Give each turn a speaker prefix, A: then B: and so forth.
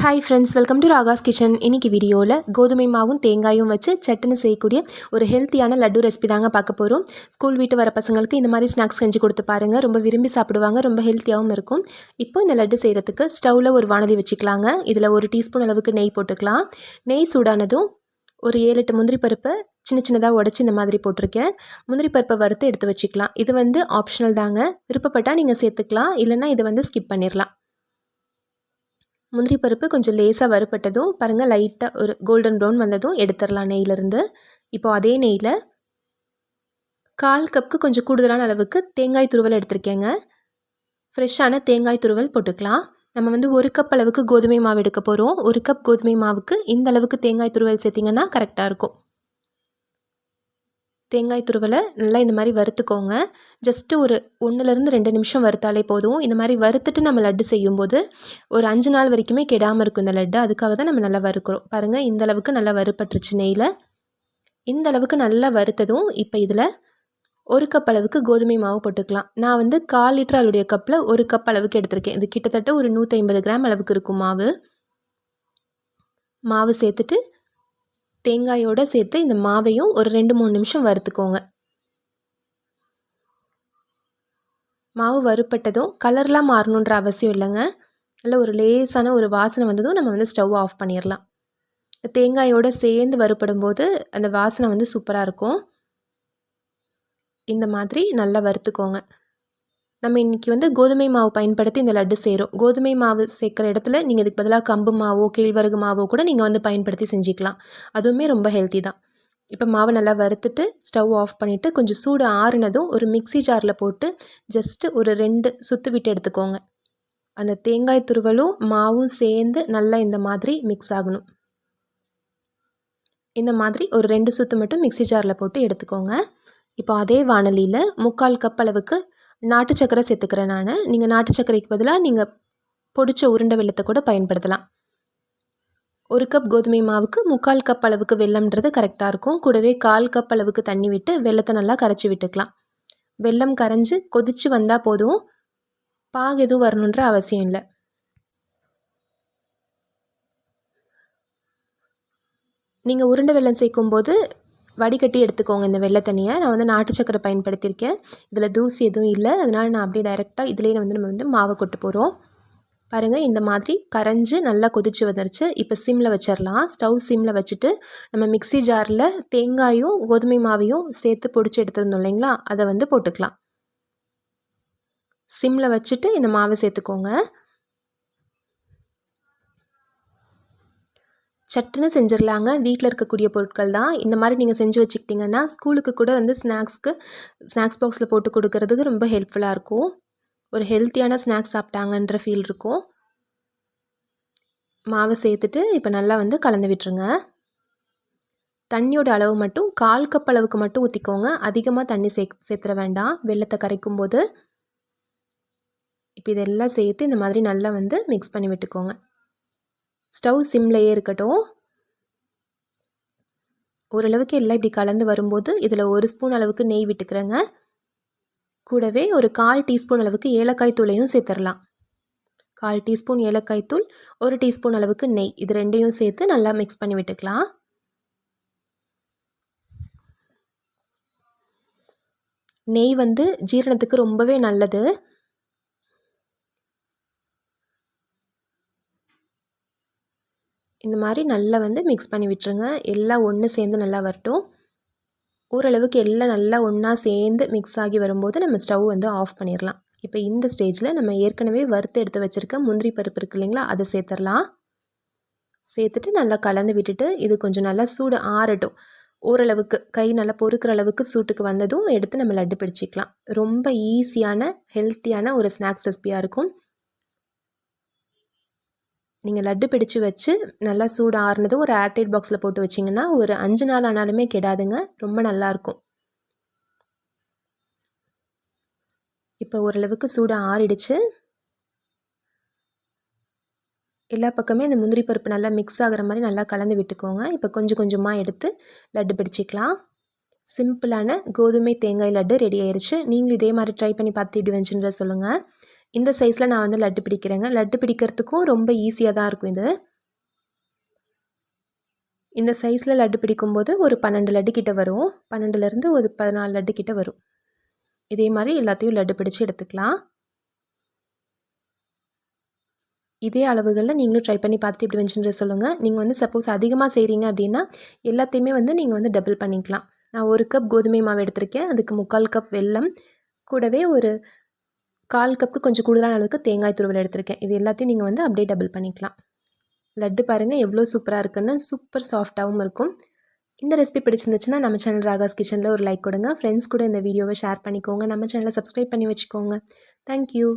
A: Hi friends welcome to Raga's kitchen இன்னைக்கு வீடியோவில் கோதுமை மாவும் தேங்காயும் வச்சு சட்டுன்னு செய்யக்கூடிய ஒரு ஹெல்த்தியான லட்டு ரெசிபி தாங்க பார்க்க போகிறோம் ஸ்கூல் வீட்டு வர பசங்களுக்கு இந்த மாதிரி ஸ்நாக்ஸ் செஞ்சு கொடுத்து பாருங்கள் ரொம்ப விரும்பி சாப்பிடுவாங்க ரொம்ப ஹெல்த்தியாகவும் இருக்கும். இப்போ இந்த லட்டு செய்கிறதுக்கு ஸ்டவ்வில் ஒரு வானதி வச்சுக்கலாங்க. இதில் ஒரு டீஸ்பூன் அளவுக்கு நெய் போட்டுக்கலாம். நெய் சூடானதும் ஒரு ஏழு எட்டு முந்திரி பருப்பை சின்ன சின்னதாக உடச்சி இந்த மாதிரி போட்டிருக்கேன். முந்திரி பருப்பை வறுத்து எடுத்து வச்சுக்கலாம். இது வந்து ஆப்ஷனல் தாங்க. விருப்பப்பட்டால் நீங்கள் சேர்த்துக்கலாம். இல்லைன்னா இதை வந்து ஸ்கிப் பண்ணிடலாம் முந்திரி பருப்பு கொஞ்சம் லேசாக வறுப்பட்டதும் பாருங்கள் லைட்டாக ஒரு கோல்டன் ப்ரௌன் வந்ததும் எடுத்துடலாம் நெய்யிலேருந்து. இப்போ அதே நெய்யில் கால் கப்புக்கு கொஞ்சம் கூடுதலான அளவுக்கு தேங்காய் துருவல் எடுத்திருக்கேங்க. ஃப்ரெஷ்ஷான தேங்காய் துருவல் போட்டுக்கலாம். நம்ம வந்து ஒரு கப் அளவுக்கு கோதுமை மாவு எடுக்க போகிறோம் ஒரு கப் கோதுமை மாவுக்கு இந்த அளவுக்கு தேங்காய் துருவல் சேர்த்திங்கன்னா கரெக்டாக இருக்கும். தேங்காய் துருவலை நல்லா இந்த மாதிரி வறுத்துக்கோங்க. ஜஸ்ட்டு ஒரு ஒன்றுலேருந்து ரெண்டு நிமிஷம் வறுத்தாலே போதும். இந்த மாதிரி வறுத்துட்டு நம்ம லட்டு செய்யும்போது ஒரு அஞ்சு நாள் வரைக்குமே கெடாமல் இருக்கும் இந்த லட்டு. அதுக்காக தான் நம்ம நல்லா வறுக்கிறோம். பாருங்கள் இந்த அளவுக்கு நல்லா வறுப்பட்டுருச்சு நெய்யில். இந்த அளவுக்கு நல்லா வறுத்ததும் இப்போ இதில் ஒரு கப் அளவுக்கு கோதுமை மாவு போட்டுக்கலாம். நான் வந்து கால் லிட்டர் அளவுடைய கப்பில் ஒரு கப் அளவுக்கு எடுத்திருக்கேன். இது கிட்டத்தட்ட ஒரு நூற்றி ஐம்பது கிராம் அளவுக்கு இருக்கும் மாவு. மாவு சேர்த்துட்டு தேங்காயோடு சேர்த்து இந்த மாவையும் ஒரு ரெண்டு மூணு நிமிஷம் வறுத்துக்கோங்க. மாவு வறுப்பட்டதும் கலர்லாம் மாறணுன்ற அவசியம் இல்லைங்க. நல்ல ஒரு லேசான ஒரு வாசனை வந்ததும் நம்ம வந்து ஸ்டவ் ஆஃப் பண்ணிடலாம். தேங்காயோடு சேர்ந்து வறுப்படும் போது அந்த வாசனை வந்து சூப்பராக இருக்கும். இந்த மாதிரி நல்லா வறுத்துக்கோங்க. நம்ம இன்றைக்கி வந்து கோதுமை மாவு பயன்படுத்தி இந்த லட்டு செய்கிறோம் கோதுமை மாவு சேர்க்குற இடத்துல நீங்கள் இதுக்கு பதிலாக கம்பு மாவோ கேழ்வரகு மாவோ கூட நீங்கள் வந்து பயன்படுத்தி செஞ்சுக்கலாம். அதுவுமே ரொம்ப ஹெல்த்தி தான். இப்போ மாவை நல்லா வறுத்துட்டு ஸ்டவ் ஆஃப் பண்ணிவிட்டு கொஞ்சம் சூடு ஆறுனதும் ஒரு மிக்சி ஜாரில் போட்டு ஜஸ்ட்டு ஒரு ரெண்டு சுற்று விட்டு எடுத்துக்கோங்க. அந்த தேங்காய் துருவலும் மாவும் சேர்ந்து நல்லா இந்த மாதிரி மிக்ஸ் ஆகணும். இந்த மாதிரி ஒரு ரெண்டு சுற்று மட்டும் மிக்சி ஜாரில் போட்டு எடுத்துக்கோங்க. இப்போ அதே வானலியில் முக்கால் கப் அளவுக்கு நாட்டு சக்கரை சேர்த்துக்கிறேன் நான். நீங்கள் நாட்டு சர்க்கரைக்கு பதிலாக நீங்கள் பொடிச்ச உருண்டை வெள்ளத்தை கூட பயன்படுத்தலாம். ஒரு கப் கோதுமை மாவுக்கு முக்கால் கப் அளவுக்கு வெள்ளம்ன்றது கரெக்டாக இருக்கும். கூடவே கால் கப் அளவுக்கு தண்ணி விட்டு வெள்ளத்தை நல்லா கரைச்சி விட்டுக்கலாம். வெள்ளம் கரைஞ்சி கொதித்து வந்தால் போதும். பாகு எதுவும் வரணுன்ற அவசியம் இல்லை. நீங்கள் உருண்டை வெள்ளம் சேர்க்கும்போது வடிகட்டி எடுத்துக்கோங்க இந்த வெள்ளை தண்ணியை. நான் வந்து நாட்டு சக்கரை பயன்படுத்தியிருக்கேன். இதில் தூசி எதுவும் இல்லை. அதனால் நான் அப்படியே டைரெக்டாக இதுலேயே வந்து நம்ம வந்து மாவை கொட்டு போகிறோம் பாருங்கள் இந்த மாதிரி கரைஞ்சி நல்லா கொதிச்சு வந்துருச்சு. இப்போ சிம்மில் வச்சிடலாம் ஸ்டவ் சிம்மில் வச்சுட்டு நம்ம மிக்சி ஜாரில் தேங்காயும் கோதுமை மாவையும் சேர்த்து பொடிச்சு எடுத்துருந்தோம் இல்லைங்களா? அதை வந்து போட்டுக்கலாம். சிம்மில் வச்சுட்டு இந்த மாவை சேர்த்துக்கோங்க. சட்டுன்னு செஞ்சிடலாங்க வீட்டில் இருக்கக்கூடிய பொருட்கள் தான். இந்த மாதிரி நீங்கள் செஞ்சு வச்சுக்கிட்டிங்கன்னா ஸ்கூலுக்கு கூட வந்து ஸ்நாக்ஸ்க்கு ஸ்நாக்ஸ் பாக்ஸில் போட்டு கொடுக்கறதுக்கு ரொம்ப ஹெல்ப்ஃபுல்லாக இருக்கும். ஒரு ஹெல்த்தியான ஸ்நாக்ஸ் சாப்பிட்டாங்கன்ற ஃபீல் இருக்கும். மாவை சேர்த்துட்டு இப்போ நல்லா வந்து கலந்து விட்டுருங்க. தண்ணியோட அளவு மட்டும் கால் கப் அளவுக்கு மட்டும் ஊற்றிக்கோங்க அதிகமாக தண்ணி சே சேர்த்துற வேண்டாம். வெள்ளத்தை கரைக்கும் போது இப்போ இதெல்லாம் சேர்த்து இந்த மாதிரி நல்லா வந்து மிக்ஸ் பண்ணி விட்டுக்கோங்க. ஸ்டவ் சிம்லையே இருக்கட்டும். ஓரளவுக்கு எல்லாம் இப்படி கலந்து வரும்போது இதில் ஒரு ஸ்பூன் அளவுக்கு நெய் விட்டுக்கிறேங்க. கூடவே ஒரு கால் டீஸ்பூன் அளவுக்கு ஏலக்காய் தூளையும் சேர்த்துடலாம். கால் டீஸ்பூன் ஏலக்காய் தூள் ஒரு டீஸ்பூன் அளவுக்கு நெய். இது ரெண்டையும் சேர்த்து நல்லா மிக்ஸ் பண்ணி விட்டுக்கலாம். நெய் வந்து ஜீரணத்துக்கு ரொம்பவே நல்லது. இந்த மாதிரி நல்லா வந்து மிக்ஸ் பண்ணி விட்டுருங்க. எல்லாம் ஒன்று சேர்ந்து நல்லா வரட்டும். ஓரளவுக்கு எல்லாம் நல்லா ஒன்றா சேர்ந்து மிக்ஸ் ஆகி வரும்போது நம்ம ஸ்டவ் வந்து ஆஃப் பண்ணிடலாம் இப்போ இந்த ஸ்டேஜில் நம்ம ஏற்கனவே வறுத்து எடுத்து வச்சுருக்க முந்திரி பருப்பு இருக்குது இல்லைங்களா அதை சேர்த்துடலாம் சேர்த்துட்டு நல்லா கலந்து விட்டுட்டு இது கொஞ்சம் நல்லா சூடு ஆறட்டும். ஓரளவுக்கு கை நல்லா பொறுக்கிற அளவுக்கு சூட்டுக்கு வந்ததும் எடுத்து நம்ம லட்டு பிடிச்சிக்கலாம். ரொம்ப ஈஸியான ஹெல்த்தியான ஒரு ஸ்நாக்ஸ் ரெசிபியாக இருக்கும். நீங்கள் லட்டு பிடிச்சு வச்சு நல்லா சூடு ஆறுனதும் ஒரு ஏர்டைட் பாக்ஸில் போட்டு வச்சிங்கன்னா ஒரு அஞ்சு நாள் ஆனாலுமே கெடாதுங்க. ரொம்ப நல்லாயிருக்கும் இப்போ ஓரளவுக்கு சூடு ஆறிடுச்சு. எல்லா பக்கமே இந்த முந்திரி பருப்பு நல்லா மிக்ஸ் ஆகிற மாதிரி நல்லா கலந்து விட்டுக்கோங்க. இப்போ கொஞ்சம் கொஞ்சமாக எடுத்து லட்டு பிடிச்சிக்கலாம். சிம்பிளான கோதுமை தேங்காய் லட்டு ரெடி ஆயிடுச்சு நீங்களும் இதே மாதிரி ட்ரை பண்ணி பார்த்து இப்படி வந்துச்சுன்ற சொல்லுங்கள் இந்த சைஸில் நான் வந்து லட்டு பிடிக்கிறேங்க. லட்டு பிடிக்கிறதுக்கும் ரொம்ப ஈஸியாக தான் இருக்கும் இது. இந்த சைஸில் லட்டு பிடிக்கும்போது ஒரு பன்னெண்டு லட்டு கிட்ட வரும். பன்னெண்டுலேருந்து ஒரு பதினாலு லட்டு கிட்ட வரும். இதே மாதிரி எல்லாத்தையும் லட்டு பிடிச்சி எடுத்துக்கலாம். இதே அளவுகளில் நீங்களும் ட்ரை பண்ணி பார்த்துட்டு இப்படி வந்துச்சுன்ற சொல்லுங்கள் நீங்கள் வந்து சப்போஸ் அதிகமாக செய்கிறீங்க அப்படின்னா எல்லாத்தையுமே வந்து நீங்கள் வந்து டபுள் பண்ணிக்கலாம். நான் ஒரு கப் கோதுமை மாவு எடுத்திருக்கேன். அதுக்கு முக்கால் கப் வெல்லம். கூடவே ஒரு கால் கப்புக்கு கொஞ்சம் கூடுதலான அளவுக்கு தேங்காய் துருவல் எடுத்திருக்கேன். இது எல்லாத்தையும் நீங்கள் வந்து அப்படியே டபுள் பண்ணிக்கலாம். லட்டு பாருங்கள் எவ்வளோ சூப்பராக இருக்குன்னு சூப்பர் சாஃப்டாகவும் இருக்கும். இந்த ரெசிபி பிடிச்சிருந்துச்சுன்னா நம்ம சேனல் ராகாஸ் கிச்சனில் ஒரு லைக் கொடுங்க. ஃப்ரெண்ட்ஸ் கூட இந்த வீடியோவை ஷேர் பண்ணிக்கோங்க. நம்ம சேனலை சப்ஸ்கிரைப் பண்ணி வச்சுக்கோங்க. தேங்க்யூ